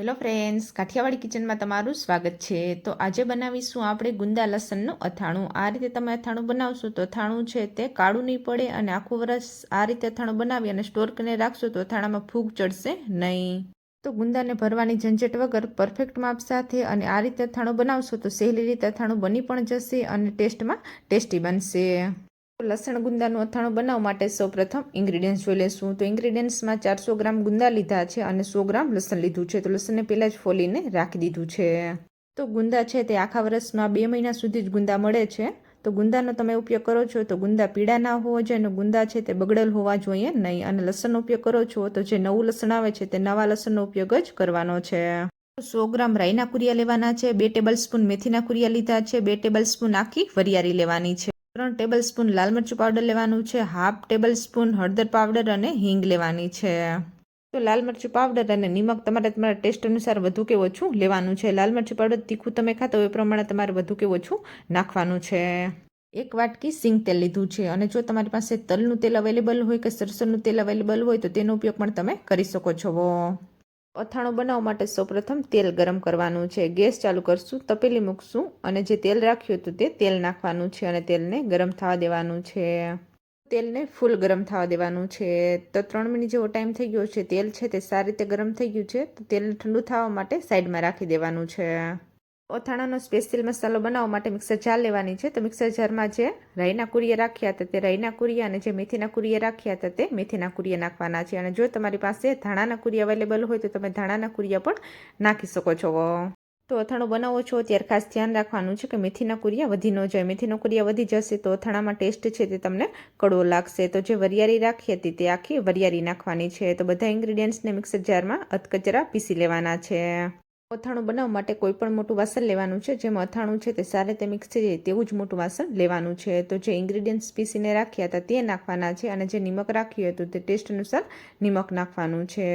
Hello friends, Kathiawadi કિચનમાં તમારું સ્વાગત છે. તો આજે બનાવીશું આપણે ગુંદા લસણનું અથાણું. આ રીતે તમે અથાણું બનાવશો તો અથાણું છે તે કાળું નહીં પડે અને આખું વરસ આ રીતે અથાણું બનાવી અને સ્ટોર કરીને રાખશો તો અથાણામાં ફૂગ ચડશે નહીં. તો ગુંદાને ભરવાની ઝંઝટ વગર પરફેક્ટ માપ સાથે અને આ રીતે અથાણું બનાવશો તો સહેલી રીતે અથાણું બની પણ જશે અને ટેસ્ટમાં ટેસ્ટી બનશે. લસણ ગુંદાનું અથાણું બનાવવા માટે સૌપ્રથમ ઇન્ગ્રીડિયન્ટ્સ જોઈ લેશું તો ઇન્ગ્રીડિયન્ટ્સમાં ચારસો ગ્રામ ગુંદા લીધા છે અને સો ગ્રામ લસણ લીધું છે. તો લસણને પહેલાં જ ફોલીને રાખી દીધું છે. તો ગુંદા છે તે આખા વર્ષમાં બે મહિના સુધી જ ગુંદા મળે છે. તો ગુંદાનો તમે ઉપયોગ કરો છો તો ગુંદા પીળા ના હોવા જોઈએ અને ગુંદા છે તે બગડેલ હોવા જોઈએ નહીં. અને લસણનો ઉપયોગ કરો છો તો જે નવું લસણ આવે છે તે નવા લસણનો ઉપયોગ જ કરવાનો છે. સો ગ્રામ રાઈના કુરિયા લેવાના છે. બે ટેબલ સ્પૂન મેથીના કુરિયા લીધા છે. બે ટેબલ સ્પૂન આખી વરિયાળી લેવાની છે. ત્રણ ટેબલ સ્પૂન લાલ મરચું પાવડર લેવાનું છે, હાફ ટેબલ સ્પૂન હળદર પાવડર અને હિંગ લેવાની છે. તો લાલ મરચું પાવડર અને નિમક તમારે તમારા ટેસ્ટ અનુસાર વધુ કે ઓછું લેવાનું છે. લાલ મરચું પાવડર તીખું તમે ખાતા એ પ્રમાણે તમારે વધુ કે ઓછું નાખવાનું છે. એક વાટકી સિંગ તેલ લીધું છે અને જો તમારી પાસે તલનું તેલ અવેલેબલ હોય કે સરસોનું તેલ અવેલેબલ હોય તો તેનો ઉપયોગ પણ તમે કરી શકો છો. અથાણું બનાવવા માટે સૌપ્રથમ તેલ ગરમ કરવાનું છે. ગેસ ચાલુ કરશું, તપેલી મૂકશું અને જે તેલ રાખ્યું હતું તે તેલ નાખવાનું છે અને તેલને ગરમ થવા દેવાનું છે. તેલને ફૂલ ગરમ થવા દેવાનું છે. તો ત્રણ મિનિટ જેવો ટાઈમ થઈ ગયો છે. તેલ છે તે સારી રીતે ગરમ થઈ ગયું છે. તો તેલને ઠંડુ થવા માટે સાઈડમાં રાખી દેવાનું છે. અથાણાનો સ્પેશિયલ મસાલો બનાવવા માટે મિક્સર જાર લેવાની છે. તો મિક્સર જારમાં જે રાઈના કુરિયા રાખ્યા હતા તે રાઈના કુરિયા અને જે મેથીના કુરિયા રાખ્યા હતા તે મેથીના કુરિયા નાખવાના છે. અને જો તમારી પાસે ધાણાના કુરિયા અવેલેબલ હોય તો તમે ધાણાના કુરિયા પણ નાખી શકો છો. તો અથાણું બનાવો છો ત્યારે ખાસ ધ્યાન રાખવાનું છે કે મેથીના કુરિયા વધી ન જાય. મેથીનો કુરિયા વધી જશે તો અથાણામાં ટેસ્ટ છે તે તમને કડવો લાગશે. તો જે વરિયાળી રાખી હતી તે આખી વરિયાળી નાખવાની છે. તો બધા ઇન્ગ્રીડિયન્ટ્સને મિક્સર જારમાં અધકચરા પીસી લેવાના છે. અથાણું બનાવવા માટે કોઈ પણ મોટું વાસણ લેવાનું છે. જેમાં અથાણું છે તે સારી રીતે મિક્સ થઈ જાય તેવું જ મોટું વાસણ લેવાનું છે. તો જે ઇન્ગ્રીડિયન્ટ્સ પીસીને રાખ્યા હતા તે નાખવાના છે અને જે નિમક રાખ્યું હતું તે ટેસ્ટ અનુસાર નિમક નાખવાનું છે.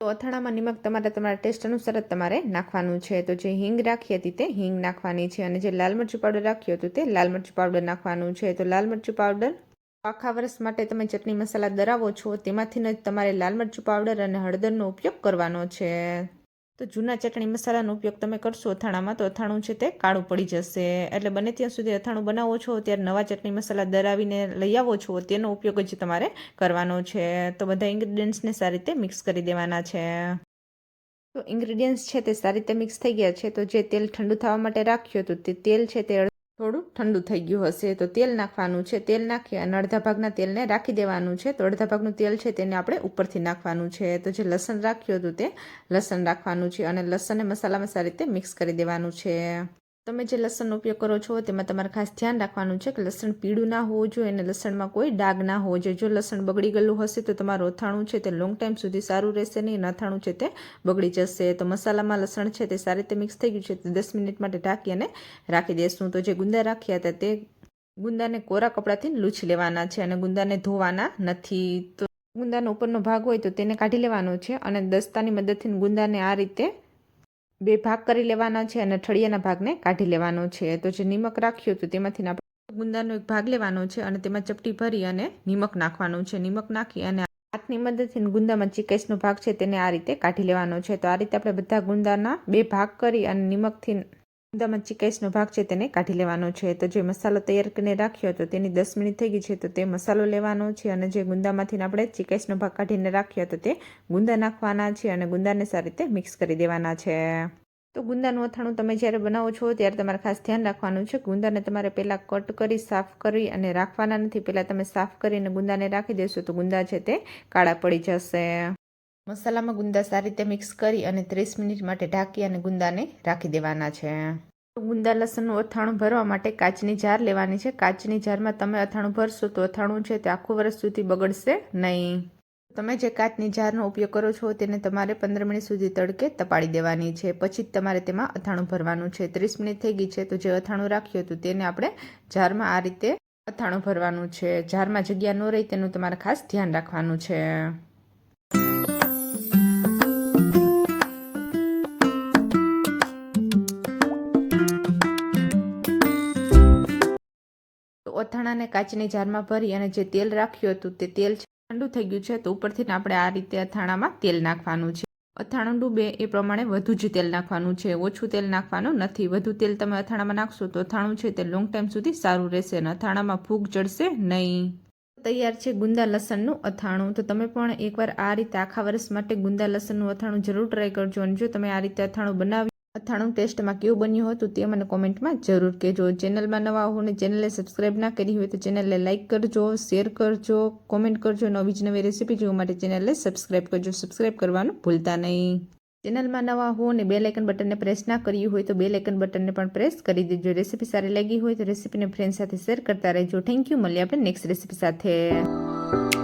તો અથાણામાં નિમક તમારે તમારા ટેસ્ટ અનુસાર જ તમારે નાખવાનું છે. તો જે હિંગ રાખી હતી તે હિંગ નાખવાની છે અને જે લાલ મરચું પાવડર રાખ્યું હતું તે લાલ મરચું પાવડર નાખવાનું છે. તો લાલ મરચું પાવડર આખા વર્ષ માટે તમે ચટણી મસાલા દરાવો છો તેમાંથી જ તમારે લાલ મરચું પાવડર અને હળદરનો ઉપયોગ કરવાનો છે. તો જૂના ચટણી મસાલાનો ઉપયોગ તમે કરશો અથાણામાં, તો અથાણું છે તે કાળું પડી જશે. એટલે બને ત્યાં સુધી અથાણું બનાવો છો, ત્યારે નવા ચટણી મસાલા દરાવીને લઈ આવો છો, તેનો ઉપયોગ જ તમારે કરવાનો છે. તો બધા ઇન્ગ્રીડિયન્ટ્સને સારી રીતે મિક્સ કરી દેવાના છે. તો ઇન્ગ્રીડિયન્ટ્સ છે તે સારી રીતે મિક્સ થઈ ગયા છે, તો જે તેલ ઠંડુ થવા માટે રાખ્યું હતું તે તેલ છે તે થોડું ઠંડુ થઈ ગયું હશે તો તેલ નાખવાનું છે. તેલ નાખી અને અડધા ભાગના તેલને રાખી દેવાનું છે. તો અડધા ભાગનું તેલ છે તેને આપણે ઉપરથી નાખવાનું છે. તો જે લસણ રાખ્યું હતું તે લસણ રાખવાનું છે અને લસણને મસાલામાં સારી રીતે મિક્સ કરી દેવાનું છે. તમે જે લસણનો ઉપયોગ કરો છો તેમાં તમારે ખાસ ધ્યાન રાખવાનું છે કે લસણ પીળું ના હોવું જોઈએ અને લસણમાં કોઈ ડાઘ ના હોવો જોઈએ. જો લસણ બગડી ગયેલું હશે તો તમારું અથાણું છે તે લોંગ ટાઈમ સુધી સારું રહેશે નહીં અથાણું છે તે બગડી જશે. તો મસાલામાં લસણ છે તે સારી રીતે મિક્સ થઈ ગયું છે. તો દસ મિનિટ માટે ઢાંકી અને રાખી દેશું. તો જે ગુંદા રાખ્યા હતા તે ગુંદાને કોરા કપડાથી લૂછી લેવાના છે અને ગુંદાને ધોવાના નથી. તો ગુંદાનો ઉપરનો ભાગ હોય તો તેને કાઢી લેવાનો છે અને દસ્તાની મદદથી ગુંદાને આ રીતે બે ભાગ કરી લેવાના છે અને ઠળિયાના ભાગને કાઢી લેવાનો છે. તો જે નિમક રાખ્યું હતું તેમાંથી આપણે ગુંદાનો એક ભાગ લેવાનો છે અને તેમાં ચપટી ભરી અને નિમક નાખવાનું છે. નિમક નાખી અને હાથની મદદથી ગુંદામાં ચીકેસનો ભાગ છે તેને આ રીતે કાઢી લેવાનો છે. તો આ રીતે આપણે બધા ગુંદાના બે ભાગ કરી અને નિમકથી ગુંદામાં ચીકાઈસનો ભાગ છે તેને કાઢી લેવાનો છે. તો જે મસાલો તૈયાર કરીને રાખ્યો હતો તેની દસ મિનિટ થઈ ગઈ છે તો તે મસાલો લેવાનો છે અને જે ગુંદામાંથી આપણે ચીકાઈસનો ભાગ કાઢીને રાખ્યો હતો તે ગુંદા નાખવાના છે અને ગુંદાને સારી રીતે મિક્સ કરી દેવાના છે. તો ગુંદાનું અથાણું તમે જ્યારે બનાવો છો ત્યારે તમારે ખાસ ધ્યાન રાખવાનું છે. ગુંદાને તમારે પહેલાં કટ કરી, સાફ કરી અને રાખવાના નથી. પહેલાં તમે સાફ કરીને ગુંદાને રાખી દેશો તો ગુંદા છે તે કાળા પડી જશે. મસાલામાં ગુંદા સારી રીતે મિક્સ કરી અને ત્રીસ મિનિટ માટે ઢાંકી અને ગુંદાને રાખી દેવાના છે. ગુંદા લસણનું અથાણું ભરવા માટે કાચની જાર લેવાની છે. કાચની જારમાં તમે અથાણું ભરશો તો અથાણું છે તે આખું વર્ષ સુધી બગડશે નહીં. તમે જે કાચની જારનો ઉપયોગ કરો છો તેને તમારે પંદર મિનિટ સુધી તડકે તપાડી દેવાની છે. પછી તમારે તેમાં અથાણું ભરવાનું છે. ત્રીસ મિનિટ થઈ ગઈ છે તો જે અથાણું રાખ્યું હતું તેને આપણે જારમાં આ રીતે અથાણું ભરવાનું છે. જારમાં જગ્યા ન રહી તેનું તમારે ખાસ ધ્યાન રાખવાનું છે. અથાણાને કાચની જારમાં ભરી અને જે તેલ રાખ્યું હતું તે તેલ ઠંડુ થઈ ગયું છે, તો ઉપરથી આપણે આ રીતે અથાણામાં તેલ નાખવાનું છે. અથાણું ડૂબે એ પ્રમાણે વધુ જ તેલ નાખવાનું છે. ઓછું તેલ નાખવાનું નથી. વધુ તેલ તમે અથાણામાં નાખશો તો અથાણું છે તે લોંગ ટાઈમ સુધી સારું રહેશે અને અથાણામાં ફૂગ ચડશે નહીં. તૈયાર છે ગુંદા લસણનું અથાણું. તો તમે પણ એકવાર આ રીતે આખા વર્ષ માટે ગુંદા લસણનું અથાણું જરૂર ટ્રાય કરજો અને જો તમે આ રીતે અથાણું બનાવી અથાણું ટેસ્ટમાં કેવું બન્યું હતું તે મને કોમેન્ટમાં જરૂર કહેજો. ચેનલમાં નવા હો ને ચેનલને સબસ્ક્રાઈબ ના કરી હોય તો ચેનલને લાઇક કરજો, શેર કરજો, કોમેન્ટ કરજો નવી જ નવી રેસીપી જોવા માટે ચેનલને સબસ્ક્રાઈબ કરજો. સબસ્ક્રાઈબ કરવાનું ભૂલતા નહીં. ચેનલમાં નવા હો અને બે લાઇકન બટનને પ્રેસ ના કર્યું હોય તો બે લાઇકન બટનને પણ પ્રેસ કરી દેજો. રેસીપી સારી લાગી હોય તો રેસીપીને ફ્રેન્ડ સાથે શેર કરતા રહેજો. થેન્ક યુ મળીએ આપણે નેક્સ્ટ રેસીપી સાથે.